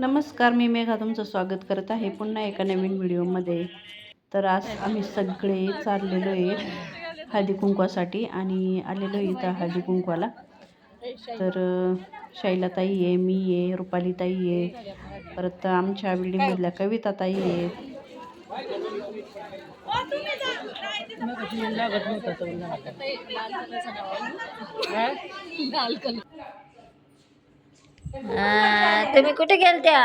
नमस्कार मी मेघा तुमचं स्वागत करत आहे पुन्हा एका नवीन व्हिडिओमध्ये. तर आज आम्ही सगळे चाललेलो आहे हळदी कुंकवासाठी आणि आलेलो आहे इथं हळदी कुंकवाला. तर शैलाताई आहे मी आहे रुपालीताई आहे परत आमच्या बिल्डिंगमधल्या कविताताई आहे. तुम्ही कुठे गेलत्या?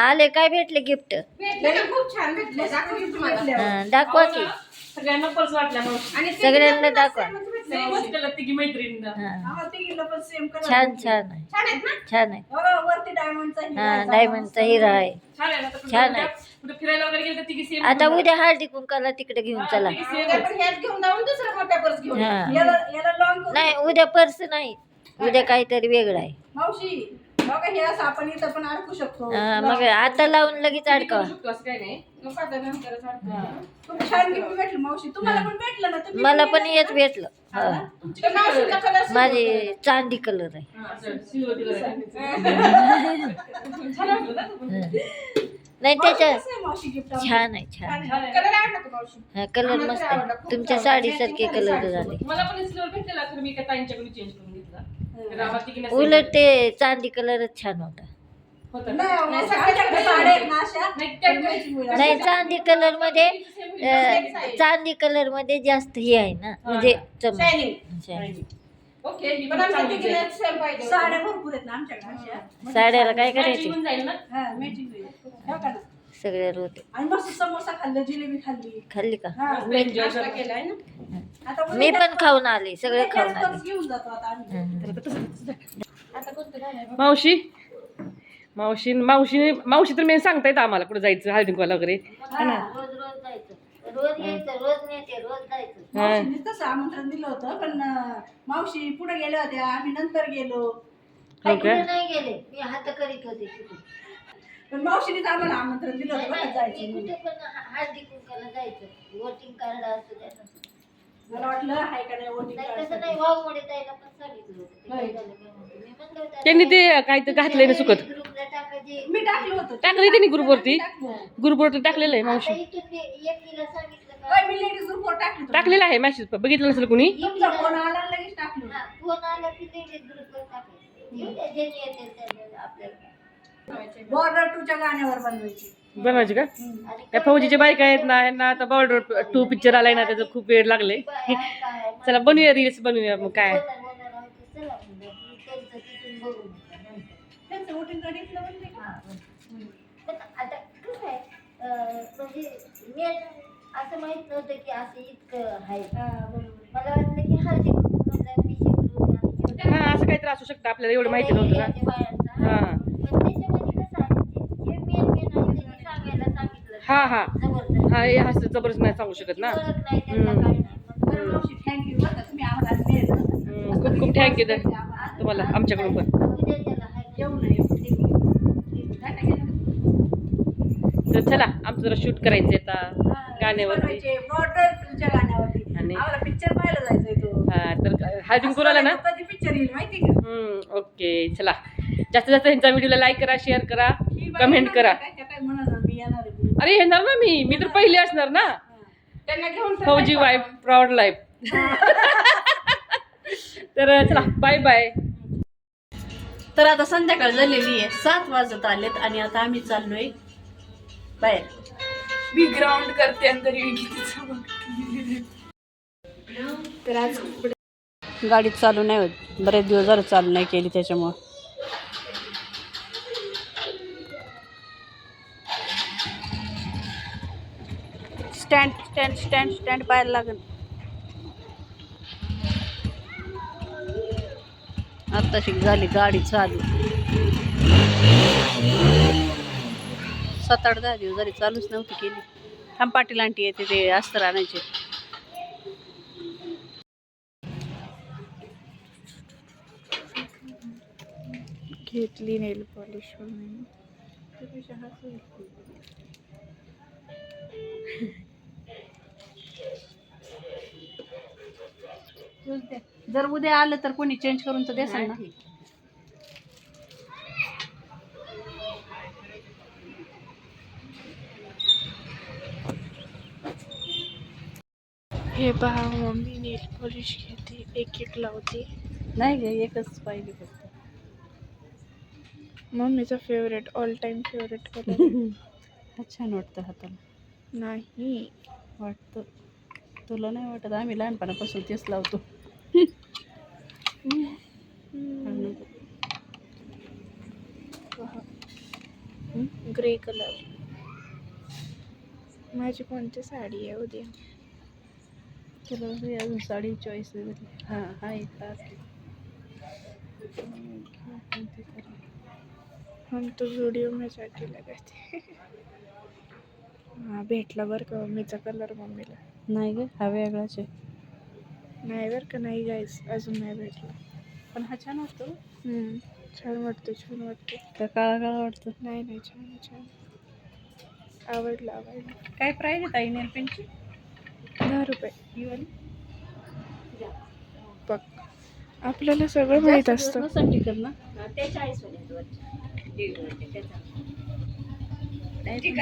आले काय भेटले गिफ्ट? दाखवा की सगळ्यांना पर्स वाटल्या मावशी. सगळ्यांना दाखवा. हं. छान छान आहे. छान आहे. हा डायमंडचा हिरा आहे. छान आहे ना आता उद्या हळदी कुंकाला तिकडे घेऊन चला. हा. नाही उद्या पर्स नाही. उद्या काहीतरी वेगळं आहे. मावशी बघा हे असं आपण इथं पण अडकू शकतो. हा, मग आता लावून लगेच अडकावा. शकतो असं काही नाही? नको आता नंतरच अडकू. खूप छान गिफ्ट भेटलं मावशी? तुम्हाला पण भेटलं ना तुम्ही मला पण हेच भेटलं हा. मावशीचा colour माझे चांदी कलर आहे. नाही त्याच्या मावशी गिफ्ट छान आहे छान कलर आवडला का मावशी? हा कलर मस्त आहे. तुमच्या साडीसारखे कलर झाले. मला पण सिल्वर भेटलेला खरं मी ताईंच्याकडून चेंज करून उलट ते चांदी कलरच छान होता. होता. नाही चांदी कलरमध्ये चांदी कलरमध्ये जास्त हे आहे ना म्हणजे साड्याला काय करायचे? हा. हो? सगळे रोते आणि मस्त समोसा खाल्लं जिलेबी खाल्ली. खाल्ली का? हा Enjoy नाश्ता करा. केलाय ना. आता मी पण खाऊन आले सगळं खाऊन आले. पर्स घेऊन जातो आता आम्ही. हं. मावशी? मावशी मावशी मावशी तर मी सांगता येतं आम्हाला कुठे जायचं हळदी कुंकवाला वगैरे. रोज रोज जायचं. रोज यायचं रोज नेते रोज जायचं. मावशीने तसं आमंत्रण दिलं होतं पण अं, मावशी पुढे गेल्या होत्या आम्ही नंतर गेलो. हो कुठे नाही गेले मी हात करीत होते तिथे. पण मावशीनेच आम्हाला आमंत्रण दिलं होतं बघा जायचं कुठे पण हळदी कुंकाला जायचं. वोटिंग कार्ड असतं त्यांना मला वाटलं हाय का नाही voting नाही card तसं साठी. नाही वाघमोडे ताईला पण सांगितलं होतं. ते काय होय. झालं काय माहिती. मी म्हणलं होतं त्यांनी ते काय तर घातलंय ना सुकत? ग्रुपला टाकायचे. मी टाकलं होतं. टाकलंय त्यांनी ग्रुपवरती टाकलं. ग्रुपवरती टाकलेलं आहे आता मावशी इथून ते एकीला सांगितलं का? होय, मी लेडीज ग्रुपवर टाकलं होतं. टाकलेलं आहे मॅसेज बघितलं नसेल कुणी? तुमचा फोन आला आणि लगेच टाकलं. हा, फोन आला की लेडीज ग्रुपवर टाकायचं. येऊ द्या, ज्यांनी येते त्यांनी आपल्याला. बॉर्डर टूच्या गाण्यावर बनवायची. बनवायची का? त्या फौजीच्या बायका आहेत ना यांना आता बॉर्डर टू पिक्चर आलाय ना त्याचं खूप वेळ लागले. चला बनवूया रील्स बनवूया मग काय. आता कसं आहे म्हणजे मी असं माहीत नव्हतं की असं इतकं आहे. हा, बरोबर. मला वाटलं की हळदी कुंकू म्हणलं पिशी ग्रुप आणि एवढं हा असं काहीतरी असू शकतं आपल्याला एवढं माहिती नव्हतं ना याच्या बायांचं, हा. हा. पण त्याच्यामध्ये कसं आहे जे- जे मेन मेन आहे त्यांनी सांगायला सांगितलं हा हा. हा हे असं जबरदस्त नाही सांगू शकत ना. खूप खूप थँक्यू तुम्हाला आमच्याकडून पण. तर चला आमचं जरा शूट करायचं आता गाण्यावरती. आणि- पिक्चर पाहायला जायचंय तो. हा तर हळदी ना? कधी पिक्चर येईल माहिती का? ओके चला. जास्तीत जास्त ह्यांचा व्हिडिओला लाईक करा शेअर करा कमेंट करा. अरे येणार ना मी. मी तर पहिली असणार ना. त्यांना घेऊन फौजी वाईफ प्राऊड लाईफ तर चला बाय बाय तर आता संध्याकाळ झालेली आहे. सात वाजत आलेत आणि आता आम्ही चाललोय बाहेर. मी ग्राउंड करते चमकते. तर आज गाडी चालू नाही होत. बरेच दिवस झालं चालू नाही केली त्याच्यामुळं. स्टँड स्टँड स्टँड स्टँड पाहायला लागेल. आत्ताशी झाली गाडी चालू. सात आठ दहा दिवस झाली चालूच नव्हती केली. थांब पाटील आंटी येते ते अस्तर आणायचे. घेतली नेल पॉलिश जर उद्या आलं तर कोणी चेंज करून तर देसाल ना. हे पहा मम्मी नेल पॉलिश घेते एक एक लावते. नाही ग एकच पाहिजे फक्त. मम्मीचा favourite all time favourite colour छान वाटतं हाताला. नाही. वाटतं. तुला नाही वाटत? आम्ही लहानपणापासून तेच लावतो. Grey colour. माझी कोणती साडी आहे उद्या? हे अजून साडी चॉईस हां हा एक हम तो व्हिडिओ में जाके लगाते. हां भेटला बरं का मम्मीचा कलर मम्मीला? नाही ग हा वेगळाच आहे. नाही बरं का नाही गायस अजून नाही भेटला. पण हा छान वाटतो. हम्म, छान वाटतं छान वाटतं. का काळा काळा वाटतो. नाही नाही छान आहे, छान. आवडलं आवडलं. काय प्राईज आहे ताई नेल पेनची दहा रुपये. ही वाली बघ. आपल्याला सगळं माहीत असतं. ना? ते चाळीस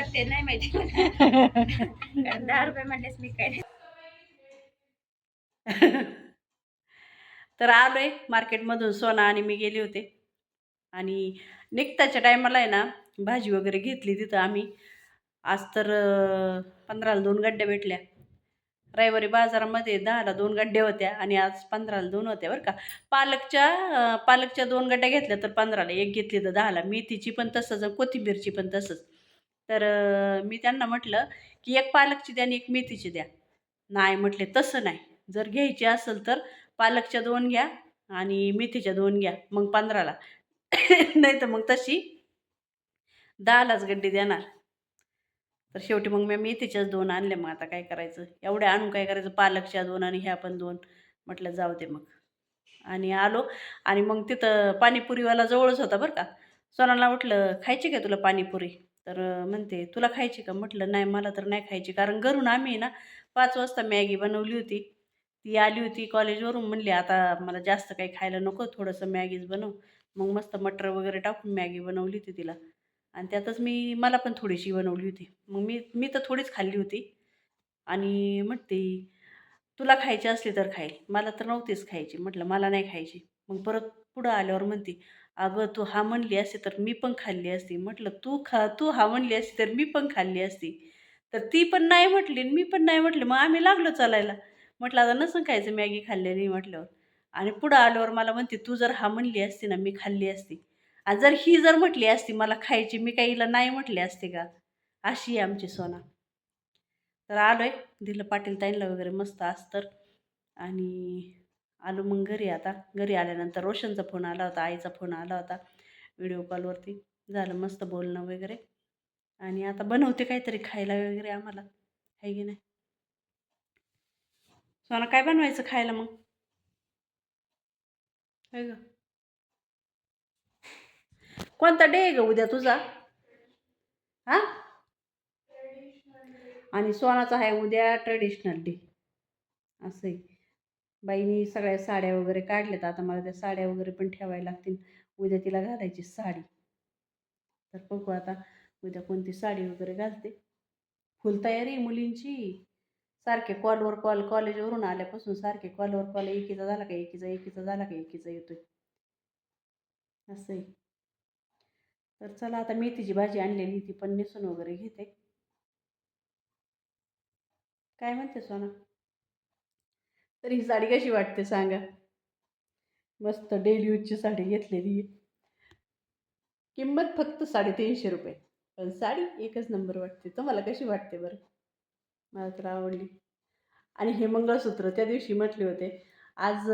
नाही माहिती. दहा रुपये म्हणलेस मी काय तर आलो आहे मार्केटमधून सोना आणि मी गेले होते. आणि निघताच्या टायमाला आहे ना भाजी वगैरे घेतली तिथं आम्ही. आज तर पंधराला दोन गड्ड्या भेटल्या. रविवारी बाजारामध्ये दहाला दोन गड्ड्या होत्या आणि आज पंधराला दोन होत्या बरं का. पालकच्या पालकच्या दोन गड्ड्या घेतल्या तर पंधराला एक घेतली तर दहाला. मेथीची पण तसंच कोथिंबीरची पण तसंच. तर मी त्यांना म्हटलं की एक पालकची द्या आणि एक मेथीची द्या. नाही म्हटले तसं नाही. जर घ्यायची असेल तर पालकच्या दोन घ्या आणि मेथीच्या दोन घ्या मग पंधराला. नाही तर मग तशी दहालाच गड्डी देणार. तर शेवटी मग मी मेथीच्याच दोन आणल्या मग आता काय करायचं? एवढ्या आणून काय करायचं? पालकच्या दोन आणि ह्या पण दोन. म्हटलं जाऊ दे मग. आणि आलो. आणि मग तिथं पाणीपुरीवाला जवळच होता बरं का. सोनाला म्हटलं खायची का तुला पाणीपुरी? तर म्हणते तुला खायची का? म्हटलं नाही मला तर नाही खायची. कारण घरून आम्ही ना पाच वाजता मॅगी बनवली होती. ती आली होती कॉलेजवरून म्हणली आता मला जास्त काही खायला नको थोडंसं मॅगीच बनव. मग मस्त मटर वगैरे टाकून मॅगी बनवली होती तिला. आणि त्यातच मी मला पण थोडीशी बनवली होती. मग मी मी तर थोडीच खाल्ली होती. आणि म्हणते तुला खायची असली तर खाईल मला तर नव्हतीच खायची. म्हटलं मला नाही खायची. मग परत पुढं आल्यावर म्हणते अगं तू हा म्हणली असती तर मी पण खाल्ली असती. म्हटलं तू खा तू हा म्हणली असती तर मी पण खाल्ली असती. तर ती पण नाही म्हटली मी पण नाही म्हटली. मग आम्ही लागलो चालायला. म्हटलं आता नसं खायचं मॅगी खाल्लेली म्हटल्यावर आणि पुढं आल्यावर मला म्हणते तू जर हा म्हणली असती ना मी खाल्ली असती. आणि जर ही जर म्हटली असती मला खायची मी काही हिला नाही म्हटली असते का? अशी आहे आमची सोना. तर आलो आहे दिलं पाटील ताईंला वगैरे मस्त अस्तर. आणि आलो मग घरी आता. घरी आल्यानंतर रोशनचा फोन आला होता आईचा फोन आला होता व्हिडिओ कॉलवरती. झालं मस्त बोलणं वगैरे. आणि आता बनवते काहीतरी खायला वगैरे आम्हाला. आहे की नाही? सोना काय बनवायचं खायला मग? ग. कोणता डे आहे ग उद्या तुझा? हा? आणि सोनाचा आहे उद्या ट्रेडिशनल डे असं आहे. बाईनी सगळ्या साड्या वगैरे काढल्यात. आता मला त्या साड्या वगैरे पण ठेवायला लागतील. उद्या तिला घालायची साडी. तर बघू आता उद्या कोणती साडी वगैरे घालते. फुल तयारी मुलींची. सारखे कॉलवर कॉल कॉलेजवरून आल्यापासून सारखे कॉलवर कॉल एकीचा झाला का एकीचा एकीचा झाला का एकीचा येतोय. असंही तर चला आता मेथीची भाजी आणलेली ती पण नेसून वगैरे घेते. काय म्हणते सोना? तर ही साडी कशी वाटते सांगा? मस्त डेली यूजची साडी घेतलेली आहे. किंमत फक्त साडेतीनशे रुपये. पण साडी एकच नंबर वाटते. तुम्हाला कशी वाटते बरं? मला तर आवडली आणि हे मंगळसूत्र त्या दिवशी म्हटले होते. आज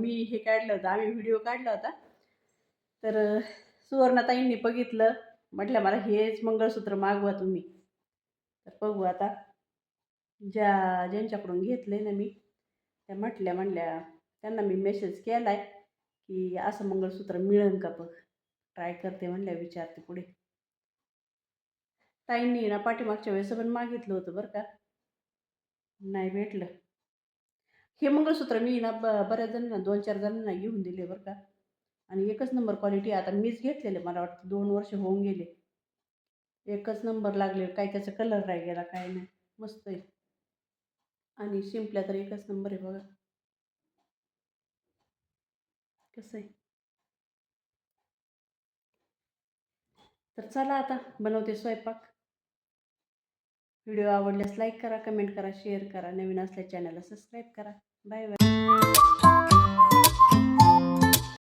मी हे काढलं होतं. आम्ही व्हिडिओ काढला होता. तर सुवर्णाताईंनी बघितलं. म्हटलं मला हेच मंगळसूत्र मागवा तुम्ही. तर बघू आता. ज्या ज्यांच्याकडून घेतले ना मी त्या म्हटल्या म्हणल्या त्यांना मी मेसेज केला आहे की असं मंगळसूत्र मिळेल का बघ? ट्राय करते म्हणल्या विचारते पुढे. ताईंनी ना पाठीमागच्या वेळेस पण मागितलं होतं बरं का. नाही भेटलं. हे मंगळसूत्र मी ना ब बऱ्याच जणांना दोन चार जणांना घेऊन दिले बरं का. आणि एकच नंबर क्वालिटी आता मीच घेतलेले मला वाटतं दोन वर्ष होऊन गेले. एकच नंबर लागले काय त्याचा कलर राही गेला काय नाही. मस्त आहे. आणि शिंपल्या तर एकच नंबर आहे बघा. कसं आहे? तर चला आता बनवते स्वयंपाक. व्हिडिओ आवडल्यास लाईक करा कमेंट करा शेअर करा. नवीन असल्या चॅनलला सबस्क्राईब करा. Bye bye